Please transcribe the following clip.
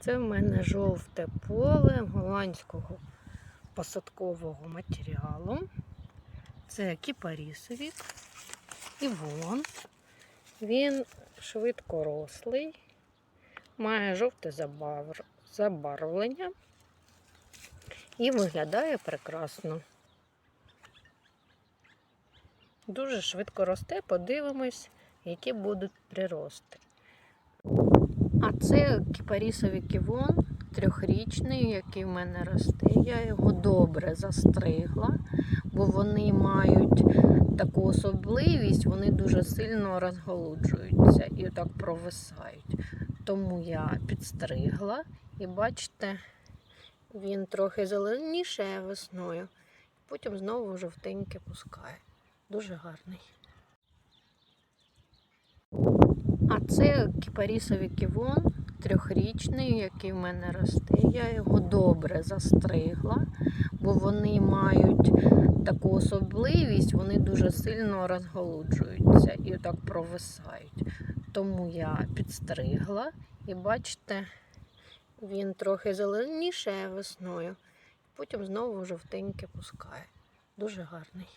Це в мене жовте поле голландського посадкового матеріалу. Це кіпарісовік. І вон. Він швидкорослий, має жовте забавр- забарвлення і виглядає прекрасно. Дуже швидко росте, подивимось, які будуть прирости. А це кіпарісовий ківон, трьохрічний, який в мене росте. Я його добре застригла, бо вони мають таку особливість, вони дуже сильно розголуджуються і так провисають. Тому я підстригла і бачите, він трохи зеленішає весною, потім знову жовтеньке пускає. Дуже гарний. А це кіпарісовий ківон, трьохрічний, який в мене росте. Я його добре застригла, бо вони мають таку особливість, вони дуже сильно розголуджуються і так провисають. Тому я підстригла і бачите, він трохи зеленішає весною, потім знову жовтеньке пускає. Дуже гарний.